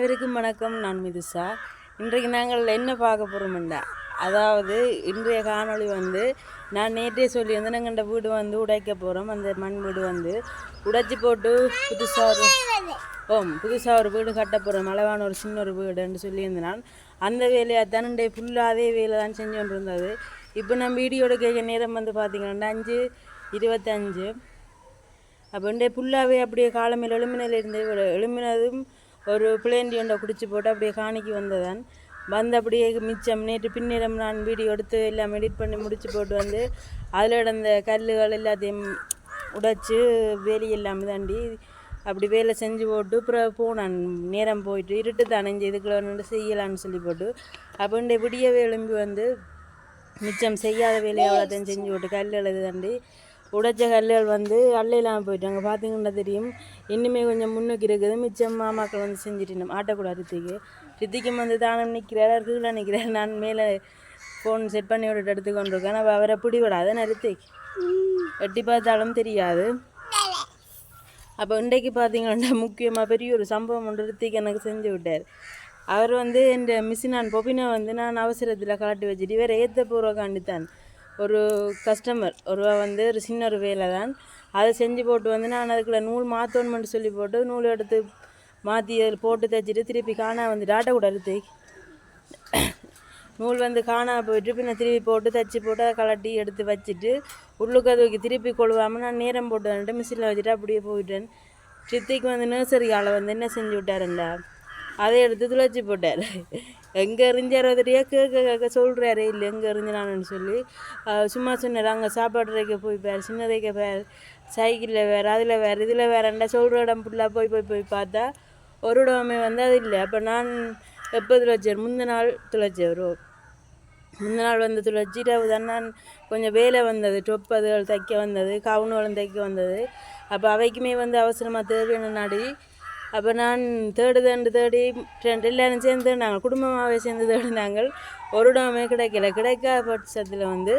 அனைவருக்கும் வணக்கம். நான் மிதுசா. இன்றைக்கு நாங்கள் என்ன பார்க்க போகிறோம்டா அதாவது இன்றைய காணொளி வந்து நான் நேற்றே சொல்லி வந்து நாங்கள் இந்த வீடு வந்து உடைக்க போகிறோம் அந்த மண் வீடு வந்து உடைச்சி போட்டு புதுசாக ஒரு ஓம் புதுசாக ஒரு வீடு கட்ட போகிறோம் அளவான ஒரு சின்ன ஒரு வீடுன்னு சொல்லியிருந்தேன். நான் அந்த வேலையை தான் இன்றைய ஃபுல்லாக அதே வேலை தான் செஞ்சு கொண்டு இருந்தது இப்போ நான் வீடியோட கேட்க நேரம் வந்து பார்த்திங்கன்னா அஞ்சு இருபத்தஞ்சு. அப்போ இன்றைய அப்படியே காலமில் எழுமினில் இருந்து எழுமினதும் ஒரு பிளேண்டி ஒன்றை குடிச்சு போட்டு அப்படியே காணிக்கு வந்ததான். வந்து அப்படியே மிச்சம் நேற்று பின்னிடம் நான் வீடியோ எடுத்து எல்லாம் எடிட் பண்ணி முடிச்சு போட்டு வந்து அதில் கிடந்த கல்லுகள் எல்லாத்தையும் உடைச்சு வேலி தாண்டி அப்படி வேலை செஞ்சு போட்டு அப்புறம் போனான். நேரம் போயிட்டு இருட்டு தானே இந்த இதுக்குள்ள ஒன்று செய்யலான்னு சொல்லி போட்டு. அப்போ இந்த விடியவே எழும்பி வந்து மிச்சம் செய்யாத வேலையை அவ்வளோத்தையும் செஞ்சு போட்டு கல் எழுது தாண்டி உடைச்ச கல்லுகள் வந்து அள்ளையெல்லாம் போயிட்டாங்க. பார்த்தீங்கன்னா தெரியும். இன்னுமே கொஞ்சம் முன்னுக்கு இருக்குது. மிச்சம் மாமாக்கள் வந்து செஞ்சுட்டு ஆட்டக்கூடாது ரித்திக்கு ரித்திக்கும் வந்து தானம் நிற்கிறார் கீழே நிற்கிறார். நான் மேலே ஃபோன் செட் பண்ணி விட்டு எடுத்து கொண்டிருக்கேன். அப்போ அவரை பிடிவிடாது நான் ரித்திக் எட்டி பார்த்தாலும் தெரியாது. அப்போ இன்றைக்கு பார்த்தீங்கன்னா முக்கியமாக பெரிய ஒரு சம்பவம் ஒன்று ரித்திக் எனக்கு செஞ்சு விட்டார். அவர் வந்து இந்த மிஷினான் பொபினை வந்து நான் அவசரத்தில் காட்டி வச்சுட்டு வேறு ஏற்ற பூர்வக்காண்டி தான். ஒரு கஸ்டமர் ஒருவா வந்து ஒரு சின்ன ஒரு வேலை தான் அதை செஞ்சு போட்டு வந்து நான் அதுக்குள்ள நூல் மாற்றணுமென்ட்டு சொல்லி போட்டு நூல் எடுத்து மாற்றி அதில் போட்டு தைச்சிட்டு திருப்பி காணா வந்து டாட்டா கூட எடுத்து நூல் வந்து காணா போயிட்டு பின்ன திருப்பி போட்டு தைச்சி போட்டு அதை கலட்டி எடுத்து வச்சுட்டு உள்ளுக்கு தூக்கி திருப்பி கொள்வாமல் நான் நேரம் போட்டு வந்துட்டு மிஷினில் வச்சுட்டு அப்படியே போயிட்டேன். சித்திக்கு வந்து நர்சரி ஆளை வந்து என்ன செஞ்சு விட்டாருண்டா? அதை எடுத்து துளைச்சி போட்டார். எங்கே எறிஞ்சாரோ தெரியா கேட்க கேட்க சொல்கிறாரே இல்லை எங்கே எறிஞ்சினான்னு சொல்லி சும்மா சொன்னார். அங்கே சாப்பாடு ரைக்க போய் பார் சின்ன வைக்க சைக்கிளில் வேறு அதில் வேறு இதில் வேறண்டா சொல்கிற இடம் ஃபுல்லாக போய் போய் போய் பார்த்தா ஒரு இடமே வந்து அது இல்லை. அப்போ நான் எப்போ துளைச்சார்? முந்தின நாள் துளைச்சவர் முந்தின நாள் வந்து துளைச்சிட்டு தான் நான் கொஞ்சம் வேலை வந்தது. டொப் அதுகள் தைக்க வந்தது கவுனுகளும் தைக்க வந்தது. அப்போ அவைக்குமே வந்து அவசரமாக தேவையான நாடி அப்போ நான் தேடு தேண்டு தேடி ரெண்டு எல்லாரும் சேர்ந்து நாங்கள் குடும்பமாகவே சேர்ந்து தேடினாங்க ஒரு இடமே கிடைக்கல கிடைக்காத பட்சத்தில் வந்து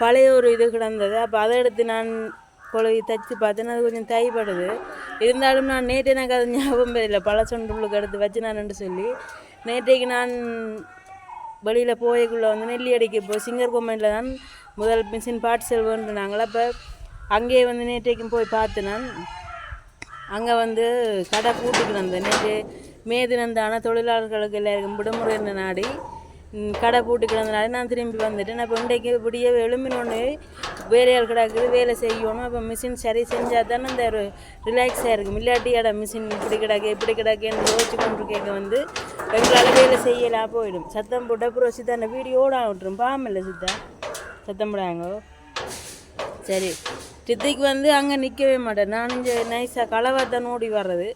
பழைய ஒரு இது கிடந்தது அப்போ அதை எடுத்து நான் கொழுவி தைச்சு பார்த்தேன் அது கொஞ்சம் தைப்படுது இருந்தாலும் நான் நேற்று எனக்கு அது ஞாபகம் இல்லை பல சொண்டுள்ளுக்கு எடுத்து வச்சு நான் சொல்லி நேற்றைக்கு நான் வெளியில் போயக்குள்ளே வந்து நெல்லி அடிக்க போய் சிங்கர் கோமெண்டில் தான் முதல் மிஷின் பாட்டு வேண்டுனாங்களா அப்போ அங்கேயே வந்து நேற்றைக்கும் போய் பார்த்து நான் அங்கே வந்து கடை பூட்டிக்கு வந்த நேற்று மேதினந்தான தொழிலாளர்களுக்கு எல்லாருக்கும் விடுமுறை இருந்த நாடி கடை பூட்டு கிடந்தனால நான் திரும்பி வந்துட்டேன். அப்போ இன்றைக்கு இப்படியே எழும்பினோன்னு வேலையால் கிடக்குது வேலை செய்யணும். அப்போ மிஷின் சரி செஞ்சால் தானே இந்த ஒரு ரிலாக்ஸாக இருக்கும். இல்லாட்டி இட மிஷின் இப்படி கிடக்கு இப்படி கிடக்குன்னு யோசிச்சு கொண்டு கேட்க வந்து எங்களால் வேலை செய்யலாம் போயிடும். சத்தம் போட்ட அப்புறம் சித்தா அந்த வீடியோட விட்டுரும் பாமில்ல சித்தா. சத்தம் போடாங்க. சரி. சித்திக்கு வந்து அங்கே நிற்கவே மாட்டேன். நான் இங்கே நைஸாக களவாத்தான் ஓடி வர்றது.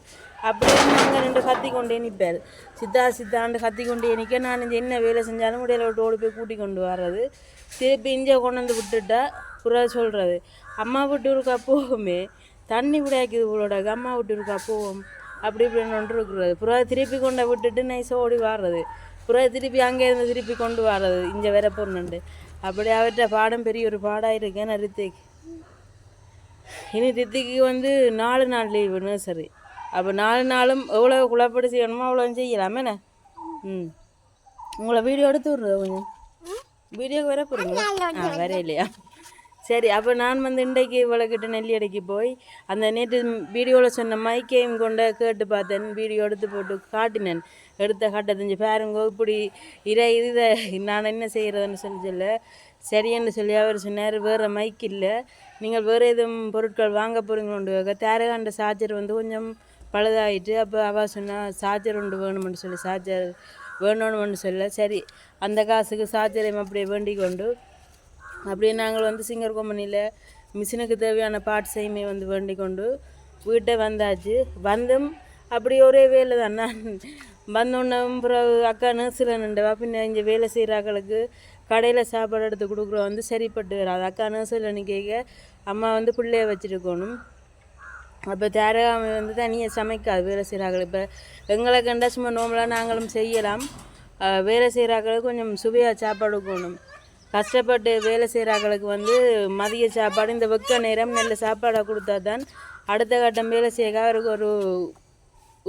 அப்படியே அங்கே நின்று கத்தி கொண்டே நிற்பார் சித்தா சித்தாண்டு கத்தி கொண்டே நிற்க நான் இங்கே என்ன வேலை செஞ்சாலும் இடையில விட்டு ஓடி போய் கூட்டி கொண்டு வர்றது. திருப்பி இங்கே கொண்டு வந்து விட்டுட்டா புறா சொல்கிறது அம்மா விட்டு இருக்கா போகுமே. தண்ணி விடாக்குது இவளோட அம்மா விட்டு இருக்கா போவோம். அப்படி இப்படின்னு ஒன்று இருக்கிறது. புறா திருப்பி கொண்டு விட்டுட்டு நைஸாக ஓடி வர்றது. புறா திருப்பி அங்கே இருந்து திருப்பி கொண்டு வர்றது. இங்கே வேற பொண்ணுண்டு. அப்படி அவர்கிட்ட பாடம் பெரிய ஒரு பாடாக இருக்கேன் ரித்திக்? இனி தித்திக்கு வந்து நாலு நாள் லீவு நர்சரி அப்போ நாலு நாளும் எவ்வளோ குழப்படி செய்யணுமோ அவ்வளோ என்ன? ம். உங்களை வீடியோ எடுத்து விட்ற கொஞ்சம். வீடியோக்கு வர போகிறீங்களா ஆ வர இல்லையா? சரி அப்போ நான் வந்து இன்றைக்கு இவ்வளோக்கிட்ட நெல்லி அடைக்கு போய் அந்த நேற்று வீடியோவில் சொன்ன மைக்கையும் கொண்ட கேட்டு பார்த்தேன். வீடியோ எடுத்து போட்டு காட்டினேன். எடுத்த காட்ட தெரிஞ்சு பாருங்க இப்படி இதை இதை நான் என்ன செய்கிறதுன்னு சொல்லி சொல்ல. சரின்னு சொல்லி அவர் சொன்னார் வேறு மைக் இல்லை. நீங்கள் வேறு எதுவும் பொருட்கள் வாங்க போகிறீங்களோண்டு தேரகாண்ட சார்ஜர் வந்து கொஞ்சம் பழுதாயிட்டு அப்போ அவள் சொன்னா சார்ஜர் ஒன்று வேணும்னு சொல்லி சார்ஜர் வேணும்னு சொல்ல. சரி அந்த காசுக்கு சார்ஜரையும் அப்படியே வேண்டிக் கொண்டு அப்படியே நாங்கள் வந்து சிங்கர் கம்பெனியில் மிஷினுக்கு தேவையான பார்ட்ஸையுமே வந்து வேண்டிக் கொண்டு வீட்டை வந்தாச்சு. வந்தும் அப்படி ஒரே வேலை தான். நான் வந்தோன்னும் பிறகு அக்கா நர்ஸில் நின்றுவா பின்ன இங்கே வேலை செய்கிறாக்களுக்கு கடையில் சாப்பாடு எடுத்து கொடுக்குறோம். வந்து சரிப்பட்டு வராது அக்கா நர்ஸில் கேட்க அம்மா வந்து பிள்ளைய வச்சுருக்கணும். அப்போ தேரகாம வந்து தனியாக சமைக்காது. வேலை செய்கிறார்கள் இப்போ எங்களை கண்டா சும்மா நோம்பலாக நாங்களும் செய்யலாம். வேலை செய்கிறாக்களுக்கு கொஞ்சம் சுவையாக சாப்பாடு கொடுக்கணும். கஷ்டப்பட்டு வேலை செய்கிறாக்களுக்கு வந்து மதிய சாப்பாடு இந்த வெக்க நேரம் நல்ல சாப்பாடை கொடுத்தா தான் அடுத்த கட்டம் வேலை செய்ய அவருக்கு ஒரு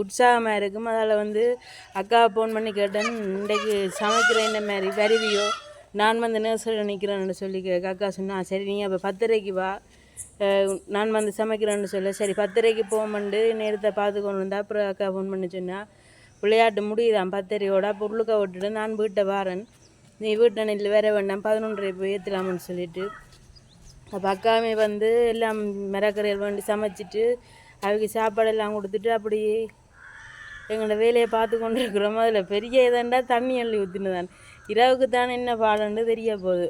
உற்சாகமாக இருக்கும். அதில் வந்து அக்காவை ஃபோன் பண்ணி கேட்டேன் இன்றைக்கு சமைக்கிற இந்த மாதிரி? வருவியோ நான் வந்து நர்சரியில் நிற்கிறேன்னு சொல்லி காக்கா அக்கா சொன்னா சரி நீ அப்போ பத்தரைக்கு வா. நான் வந்து சமைக்கிறேன்னு சொல்ல சரி பத்தரைக்கு போகமண்டு நேரத்தை பார்த்து கொண்டு வந்தா அப்புறம் அக்கா ஃபோன் பண்ணி சொன்னால் விளையாட்டு முடியுதான் பத்தரையோட அப்போ விட்டுட்டு நான் வீட்டை வாரேன். நீ வீட்டை நெல் வேற வேண்டாம் பதினொன்றரை போய் ஏற்றலாமுன்னு சொல்லிட்டு. அப்போ அக்காவே வந்து எல்லாம் மிரக்கரையில் வேண்டி சமைச்சிட்டு அவங்க சாப்பாடெல்லாம் கொடுத்துட்டு அப்படியே எங்களோட வேலையை பார்த்து கொண்டு இருக்கிறோமோ அதில் பெரிய இதாண்டா தண்ணி அள்ளி ஊற்றினதான் இரவுக்கு தான் என்ன பாடம்னு தெரிய போகுது.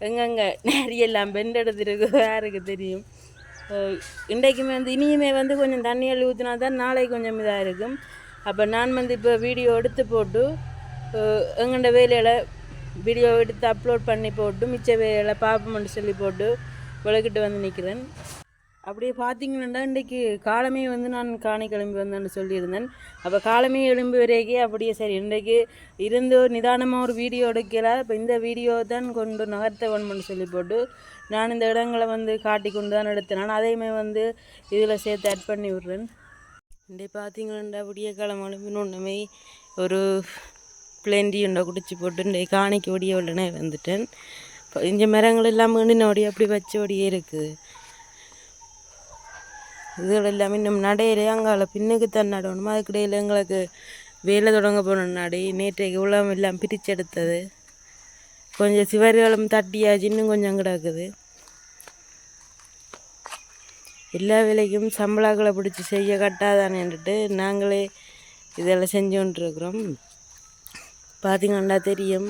எங்கெங்க நிறையெல்லாம் பெண்டெடுத்துருக்கு யாருக்கு தெரியும்? இன்றைக்குமே வந்து இனியுமே வந்து கொஞ்சம் தண்ணியில் அள்ளி ஊற்றினா தான் நாளைக்கு கொஞ்சம் இதாக இருக்கும் அப்போ நான் வந்து இப்போ வீடியோ எடுத்து போட்டு எங்கள்ட வேலையில் வீடியோ எடுத்து அப்லோட் பண்ணி போட்டு மிச்ச வேலையில் பார்ப்போம்னு சொல்லி போட்டு விளக்கிட்டு வந்து நிற்கிறேன் அப்படியே பார்த்தீங்கன்னா இன்றைக்கு காலமே வந்து நான் காணி கிளம்பி வந்தேன்னு சொல்லியிருந்தேன். அப்போ காலமே எழும்பி வரைக்கே அப்படியே சரி இன்றைக்கு இருந்து ஒரு நிதானமாக ஒரு வீடியோ எடுக்கல. இப்போ இந்த வீடியோ தான் கொண்டு நகர்த்த வேணும்னு சொல்லி போட்டு நான் இந்த இடங்களை வந்து காட்டி கொண்டு தான் எடுத்தேன் நான் அதையுமே வந்து இதில் சேர்த்து ஆட் பண்ணி விட்றேன். இன்றைக்கு பார்த்தீங்கன்னா விடிய காலம் எழுப்பினோன்னுமே ஒரு பிளேண்டி உண்டை குடிச்சு போட்டு இன்றைக்கு காணிக்கு ஒடிய உடனே வந்துட்டேன். இப்போ இங்கே மரங்கள் எல்லாம் மீண்டினோடி அப்படி வச்ச ஒடியே இருக்குது இதுகள் எல்லாமே இன்னும் நடையிலே அங்கால பின்னுக்கு தான் நடணும் அதுக்கிடையில் எங்களுக்கு வேலை தொடங்க போன நடை. நேற்றைக்கு உலகம் எல்லாம் பிரித்து எடுத்தது. கொஞ்சம் சிவர்களும் தட்டியாச்சு இன்னும் கொஞ்சம் கிடக்குது. எல்லா வேலைக்கும் சம்பளாக்களை பிடிச்சி செய்ய கட்டாதானேன்ட்டு நாங்களே இதெல்லாம் செஞ்சு கொண்டிருக்கிறோம். பார்த்தீங்கன்னா தெரியும்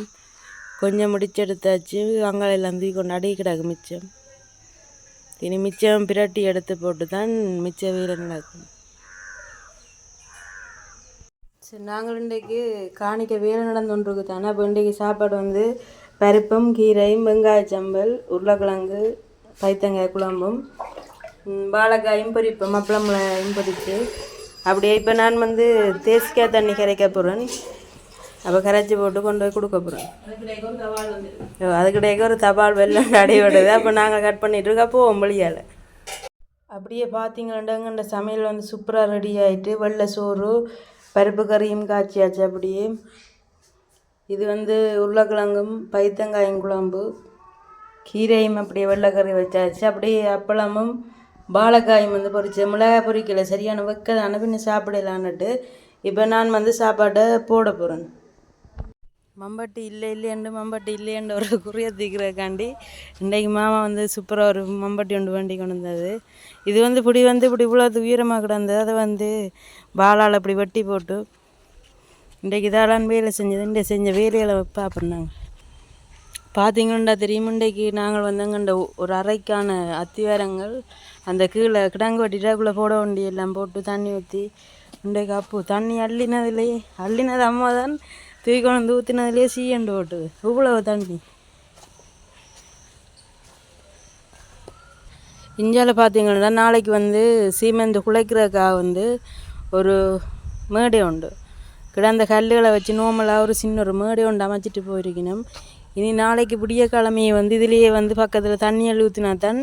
கொஞ்சம் முடிச்செடுத்தாச்சு அங்கே எல்லாம் தூக்கி கொண்டு அடி கிடக்கு மிச்சம். இனி மிச்சம் பிரட்டி எடுத்து போட்டு தான் மிச்ச வீர நடக்கும். சரி நாங்கள் இன்றைக்கு காணிக்க வீர நடந்து ஒன்றுக்கு தானே அப்போ இன்றைக்கு சாப்பாடு வந்து பருப்பும் கீரையும் வெங்காய சம்பல் உருளைக்கிழங்கு பைத்தங்காய் குழம்பும் ம், வாழைக்காயும் பொரிப்போம் மிளகாயும் பொரிச்சு அப்படியே இப்போ நான் வந்து தேசிக்காய் தண்ணி கரைக்க போகிறேன் அப்போ கரைச்சி போட்டு கொண்டு போய் கொடுக்க போகிறேன் அதுக்கிடையே ஒரு தபால் வெள்ளம் அடைவிடுது அப்போ நாங்கள் கட் பண்ணிட்டு இருக்கா போவோம் வழியால் அப்படியே பார்த்தீங்கன்னா சமையல் வந்து சூப்பராக ரெடி ஆயிட்டு வெள்ளை சோறு பருப்பு கறியும் காய்ச்சியாச்சு அப்படியே இது வந்து உருளைக்கிழங்கும் பைத்தங்காயும் குழம்பு கீரையும் அப்படியே வெள்ளைக்கறி வச்சாச்சு அப்படியே அப்பளமும் வாழைக்காயும் வந்து பொரிச்சு மிளகாய் பொரிக்கல சரியான வைக்கதான பின்ன சாப்பிடலான்னுட்டு இப்போ நான் வந்து சாப்பாட்டை போட போகிறேன் மம்பட்டி இல்லை இல்லையண்டு மம்பட்டி இல்லையண்டு ஒரு குறிய தீக்கிறதுக்காண்டி இன்றைக்கு மாமா வந்து சூப்பராக ஒரு மம்பட்டி ஒன்று வண்டி கொண்டு வந்தது. இது வந்து இப்படி வந்து இப்படி இவ்வளோ உயரமாக கிடந்தது. அதை வந்து பாலால் இப்படி வெட்டி போட்டு இன்றைக்கு இதாலான் வேலை செஞ்சது. இன்றைக்கு செஞ்ச வேலையை பார்ப்போம் நாங்கள் பார்த்தீங்கன்னா தெரியும். இன்றைக்கு நாங்கள் வந்து அங்கண்ட ஒரு அறைக்கான அத்திவாரங்கள் அந்த கீழே கிடங்கு வெட்டிட்டாக்குள்ளே போட வண்டி எல்லாம் போட்டு தண்ணி ஊற்றி இன்றைக்கு அப்போ தண்ணி அள்ளினதுலேயே அள்ளினது அம்மா தான் தூக்கி கொண்டு ஊற்றினதுலேயே சீண்டு ஓட்டுது இவ்வளவு தண்ணி? இந்தியாவில் பார்த்தீங்கன்னா நாளைக்கு வந்து சீமெந்து குலைக்கிறதுக்காக வந்து ஒரு மேடை உண்டு. கிடந்த கல்லுகளை வச்சு நோமலாக ஒரு சின்ன ஒரு மேடை உண்டு அமைச்சிட்டு போயிருக்கணும். இனி நாளைக்கு விடிய கிழமையை வந்து இதுலேயே வந்து பக்கத்தில் தண்ணி அள்ளி ஊற்றினா தான்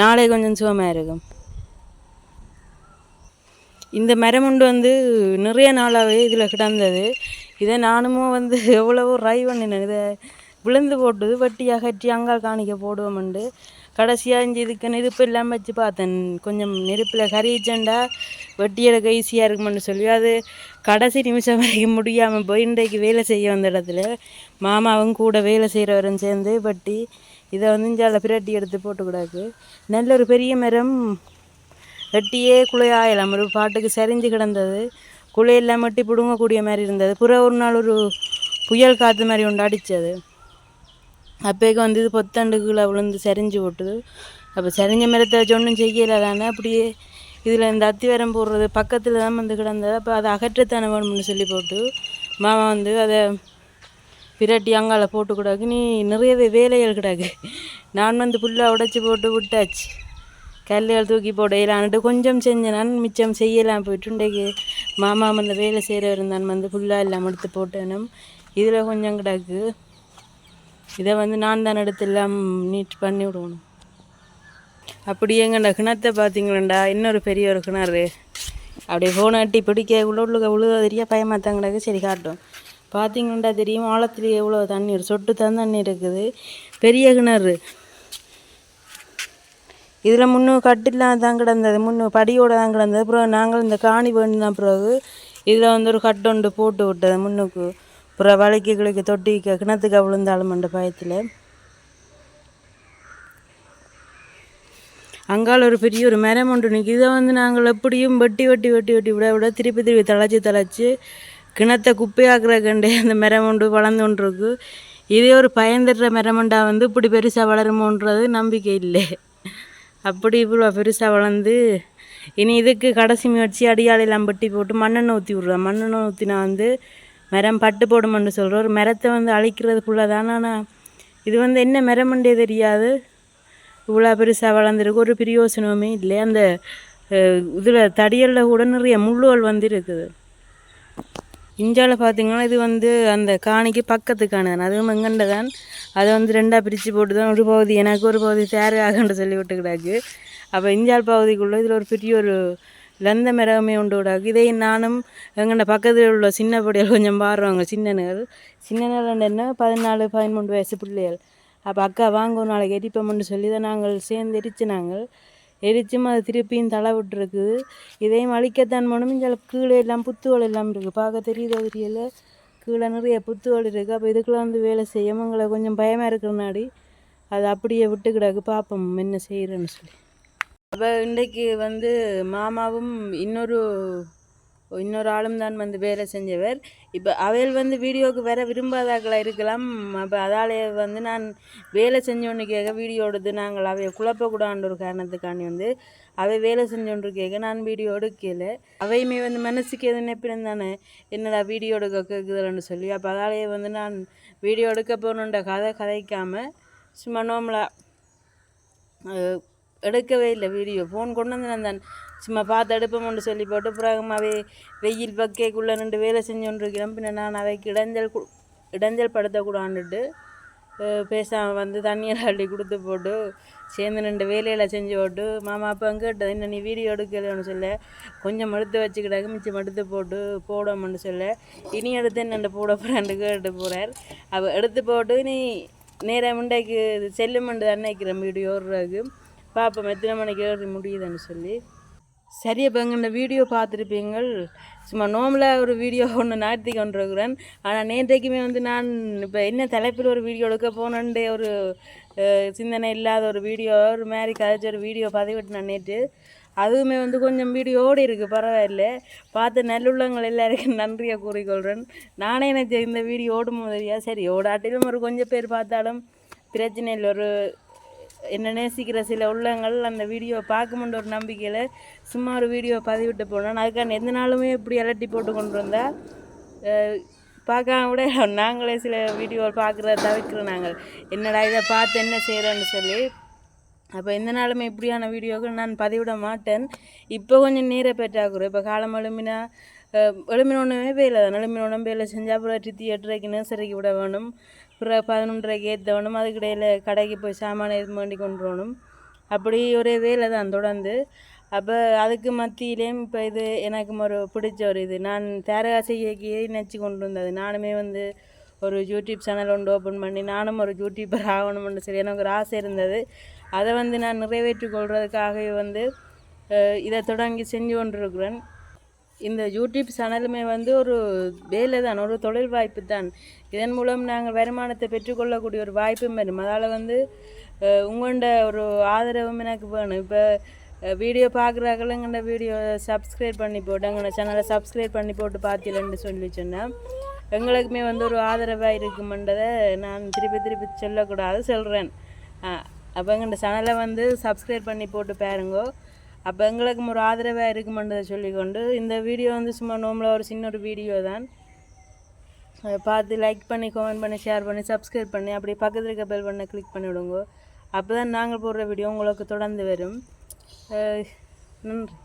நாளை கொஞ்சம் சுகமாக இருக்கும். இந்த மரமுண்டு வந்து நிறைய நாளாகவே இதில் கிடந்தது. இதை நானுமோ வந்து எவ்வளவோ ரை பண்ணினேன். இதை விழுந்து போட்டது வட்டியை அகற்றி அங்கால் காணிக்க போடுவோம்ண்டு. கடைசியாக இஞ்சி இதுக்கு நெருப்பு இல்லாமல் வச்சு பார்த்தேன். கொஞ்சம் நெருப்பில் கறிச்சண்டா வட்டி எடுக்க ஈஸியாக இருக்குமென்னு சொல்லி. அது கடைசி நிமிஷம் வரைக்கும் முடியாமல் போய் இன்றைக்கு வேலை செய்ய வந்த இடத்துல மாமாவும் கூட வேலை செய்கிறவரும் சேர்ந்து வட்டி இதை வந்து இஞ்சால பிரட்டி எடுத்து போட்டுக்கூடாது நல்ல ஒரு பெரிய மரம். வெட்டியே குழையாயலாம் ஒரு பாட்டுக்கு சரிஞ்சு கிடந்தது. குழையெல்லாம் வெட்டி பிடுங்கக்கூடிய மாதிரி இருந்தது. புற ஒரு நாள் ஒரு புயல் காற்று மாதிரி ஒன்று அடித்தது. அப்போக்கு வந்து இது பொத்தாண்டுக்குள்ளே கீழே விழுந்து சரிஞ்சு போட்டுது. அப்போ சரிஞ்ச மரத்தை வச்சு ஒன்றும் செய்யலை. தானே அப்படியே இதில் இந்த அத்திவரம் போடுறது பக்கத்தில் தான் வந்து கிடந்தது. அப்போ அதை அகற்றத்தானே வேணும்னு சொல்லி போட்டு மாமா வந்து அதை பிரட்டி அங்கால போட்டு நீ நிறையவே வேலைகள் கிடக்கு. நான் வந்து புல்லாக உடைச்சி போட்டு விட்டாச்சு. கல்லுகள் தூக்கி போடையிலான்ட்டு கொஞ்சம் செஞ்சனான் மிச்சம் செய்யலாம் போயிட்டு இன்றைக்கு மாமா வந்து வேலை செய்கிறவர் இருந்தான் வந்து ஃபுல்லாக எல்லாம் எடுத்து போட்டேனும் இதில் கொஞ்சம் கிடக்கு இதை வந்து நான் தான் எடுத்து எல்லாம் நீட் பண்ணி விடணும் அப்படி எங்கள்ட கிணத்தை பார்த்தீங்களா இன்னொரு பெரிய ஒரு கிணறு அப்படியே ஃபோனை அட்டி பிடிக்க உள்ள உள்ள உழுத தெரிய பயமாக கிடக்கு சரி காட்டும் பார்த்தீங்கன்னா தெரியும் ஆழத்துலேயே எவ்வளோ தண்ணீர் சொட்டு தான் தண்ணி இருக்குது பெரிய கிணறு இதில் முன்னு கட்டிலாம் தான் கிடந்தது முன்னு படியோடு தான் கிடந்தது. அப்புறம் நாங்கள் இந்த காணி வேண்டின பிறகு இதில் வந்து ஒரு கட்டொண்டு போட்டு விட்டது முன்னுக்கு. அப்புறம் வளைக்கு கிழக்கு தொட்டி கிணத்துக்கு விழுந்தாலும் அந்த பயத்தில். அங்கால ஒரு பெரிய ஒரு மரம் ஒன்று நிற்கி இதை வந்து நாங்கள் எப்படியும் வெட்டி வெட்டி வெட்டி வெட்டி விட விட திருப்பி திருப்பி தழைச்சி தழைச்சி கிணத்தை குப்பையாக்குற கண்டே அந்த மரம் ஒன்று வளர்ந்து கொண்டு இதே ஒரு பயந்துடுற மரமண்டா வந்து இப்படி பெருசாக வளருமோன்றது நம்பிக்கை இல்லை. அப்படி இவ்வளோ பெருசாக வளர்ந்து இனி இதுக்கு கடைசி முயற்சி அடியாளையெல்லாம் பட்டி போட்டு மண்ணெண்ணெய் ஊற்றி விட்றோம் மண்ணெண்ணெய் ஊற்றினா வந்து மரம் பட்டு போடுமென்று சொல்கிறோம் ஒரு மரத்தை வந்து அழிக்கிறதுக்குள்ளே தானே ஆனால் இது வந்து என்ன மரமண்டே தெரியாது. இவ்வளோ பெருசாக வளர்ந்துருக்கு. ஒரு பிரியோசனமே இல்லை அந்த இதில் தடியலில் கூட நிறைய முள்ளுகள் வந்து இருக்குது இந்தியாவில் பார்த்தீங்கன்னா இது வந்து அந்த காணிக்கு பக்கத்துக்கான அதுவும் எங்கண்ட தான் அதை வந்து ரெண்டாக பிரித்து போட்டு தான் ஒரு பகுதி எனக்கு ஒரு பகுதி தேரையாகன்னு சொல்லி விட்டுக்கிடாக்கு. அப்போ இஞ்சால் பகுதிக்குள்ளே இதில் ஒரு பெரிய ஒரு லந்த மிரகமே உண்டு விடாக்கு இதை நானும் எங்கண்ட பக்கத்தில் உள்ள சின்ன பிள்ளைகள் கொஞ்சம் பாடுறவங்க சின்னனுகள் சின்னனுகள் என்ன? பதினாலு பதிமூன்று வயசு பிள்ளைகள். அப்போ அக்கா வாங்க ஒரு நாளைக்கு எரிப்போம்னு சொல்லி தான் நாங்கள் சேர்ந்து எரிச்சு நாங்கள் எரிச்சும் அது திருப்பியும் தலை விட்டுருக்குது இதையும் அழிக்கத்தான் போனோம். சில கீழே எல்லாம் புத்துவல் எல்லாம் இருக்குது பார்க்க தெரியுதோ தெரியல. கீழே நிறைய புத்துவல் இருக்குது அப்போ இதுக்குலாம் வந்து வேலை செய்யும் எங்களை கொஞ்சம் பயமாக இருக்கிறனாடி அதை அப்படியே விட்டு கிடக்கு பார்ப்போம் என்ன செய்கிறேன்னு சொல்லி. அப்போ இன்றைக்கு வந்து மாமாவும் இன்னொரு இன்னொரு ஆளும் தான் வந்து வேலை செஞ்சவர். இப்போ அவையில் வந்து வீடியோவுக்கு வர விரும்பாதாக்களாக இருக்கலாம். அப்போ அதாலே வந்து நான் வேலை செஞ்சோன்னு கேட்க வீடியோ எடுத்து நாங்கள் அவைய குழப்பக்கூடான்ற ஒரு காரணத்துக்காண்டி வந்து அவை வேலை செஞ்சோன்று கேட்க நான் வீடியோ எடுக்கல. அவையுமே வந்து மனசுக்கு எது நினைப்பினம் தானே. என்னடா வீடியோ எடுக்க கேட்குதுன்னு சொல்லி அப்போ அதாலேயே வந்து நான் வீடியோ எடுக்க போகணுன்ற கதை கதைக்காமல் சும்மா நோமலாக எடுக்கவே இல்லை வீடியோ. ஃபோன் கொண்டு வந்து நான் தான் சும்மா பார்த்து எடுப்போம்னு சொல்லி போட்டு பிறகுமாவே வெயில் பக்கைக்குள்ளே ரெண்டு வேலை செஞ்சோன்றிருக்கிறேன் பின்ன நான் அவைக்கு இடைஞ்சல் இடைஞ்சல் படுத்தக்கூடாண்டுட்டு பேசாமல் வந்து தண்ணியில் அள்ளி கொடுத்து போட்டு சேர்ந்து ரெண்டு வேலையில் செஞ்சு போட்டு மாமா அப்போ கேட்டது என்ன நீ வீடியோ எடுக்கலன்னு சொல்ல. கொஞ்சம் எடுத்து வச்சுக்கிட்டாக்க மிச்சம் எடுத்து போட்டு போடணும்னு சொல்ல. இனி எடுத்து என்ன போட போகிறான்னு கேட்டு போகிறார் அவள் எடுத்து போட்டு நீ நேராக முண்டைக்கு செல்லுமண்டு தான் நினைக்கிறேன் வீடியோ ஓடுறதுக்கு. பாப்பா எத்தனை மணிக்கு ஏறி முடியுதுன்னு சொல்லி. சரி இப்போ இந்த வீடியோ பார்த்துருப்பீங்கள். சும்மா நோமில் ஒரு வீடியோ ஒன்று நடத்தி கொண்டிருக்கிறேன். ஆனால் நேற்றைக்குமே வந்து நான் இப்போ என்ன தலைப்பில் ஒரு வீடியோ எடுக்க போனேன்டே ஒரு சிந்தனை இல்லாத ஒரு வீடியோ ஒரு மாதிரி கதைச்ச ஒரு வீடியோ பதிவிட்டு நேற்று. அதுவுமே வந்து கொஞ்சம் வீடியோடு இருக்குது பரவாயில்ல. பார்த்து நல்லுள்ளங்கள் எல்லாருக்கும் நன்றியை கூறிக்கொள்கிறேன் நானே எனக்கு இந்த வீடியோ ஓடும் போதையா சரி ஓடாட்டிலும் ஒரு கொஞ்சம் பேர் பார்த்தாலும் பிரச்சனை இல்லை. ஒரு என்ன நேசிக்கிற சில உள்ளங்கள் அந்த வீடியோவை பார்க்கணுன்ற ஒரு நம்பிக்கையில் சும்மா ஒரு வீடியோ பதிவிட்டு போனோம் அதுக்கான எந்த நாளுமே இப்படி அலட்டி போட்டு கொண்டு வந்தால் பார்க்காம கூட நாங்களே சில வீடியோ பார்க்குறத தவிர்க்கிறோம் நாங்கள். என்னடா இதை பார்த்து என்ன செய்கிறோன்னு சொல்லி. அப்போ எந்த நாளுமே இப்படியான வீடியோக்கள் நான் பதிவிட மாட்டேன். இப்போ கொஞ்சம் நீரை பெற்றாக்குறோம் இப்போ காலம் எழுமினா எழுமினோடனே வேலை தான். எழுமினோட வேலை செஞ்சால் அப்புறம் ரித்தி எட்டரைக்கு நர்சரிக்கு விட வேணும். பிறகு பதினொன்றரைக்கு ஏற்றவனும் அதுக்கிடையில் கடைக்கு போய் சாமான இது பண்ணி கொண்டு வரணும் அப்படி ஒரே வேலை தான் தொடர்ந்து. அப்போ அதுக்கு மத்தியிலேயும் இப்போ இது எனக்கு ஒரு பிடிச்ச ஒரு இது. நான் தேரகாசிக்கு நினச்சி கொண்டு வந்தது நானுமே வந்து ஒரு யூடியூப் சேனல் ஒன்று ஓப்பன் பண்ணி நானும் ஒரு யூடியூபர் ஆகணும்னு சரி எனக்கு ஒரு ஆசை இருந்தது. அதை வந்து நான் நிறைவேற்றி கொள்வதற்காகவே வந்து இதை தொடங்கி செஞ்சு கொண்டிருக்கிறேன். இந்த யூடியூப் சேனலுமே வந்து ஒரு வேலை தான் ஒரு தொழில் வாய்ப்பு தான். இதன் மூலம் நாங்கள் வருமானத்தை பெற்றுக்கொள்ளக்கூடிய ஒரு வாய்ப்பும் வரும். அதால் வந்து உங்கள்கிட்ட ஒரு ஆதரவும் எனக்கு வேணும். இப்போ வீடியோ பார்க்குறாங்களுங்கிற வீடியோ சப்ஸ்கிரைப் பண்ணி போட்டு எங்களோட சேனலை சப்ஸ்கிரைப் பண்ணி போட்டு பார்த்தீங்கன்னு சொல்லி சொன்னேன் எங்களுக்குமே வந்து ஒரு ஆதரவாக இருக்குமென்றதை நான் திருப்பி திருப்பி சொல்லக்கூடாது சொல்கிறேன் அப்போ எங்கள் சேனலை வந்து சப்ஸ்கிரைப் பண்ணி போட்டு பாருங்கோ. அப்போ எங்களுக்கு ஒரு ஆதரவாக இருக்குமென்றதை சொல்லிக்கொண்டு இந்த வீடியோ வந்து சும்மா நோம்பில் ஒரு சின்ன ஒரு வீடியோ தான் பார்த்து லைக் பண்ணி கமெண்ட் பண்ணி ஷேர் பண்ணி சப்ஸ்கிரைப் பண்ணி அப்படி பக்கத்தில் இருக்க பெல் பண்ண கிளிக் பண்ணி விடுங்க அப்போ தான் நாங்கள் போடுற வீடியோ உங்களுக்கு தொடர்ந்து வரும். நன்றி.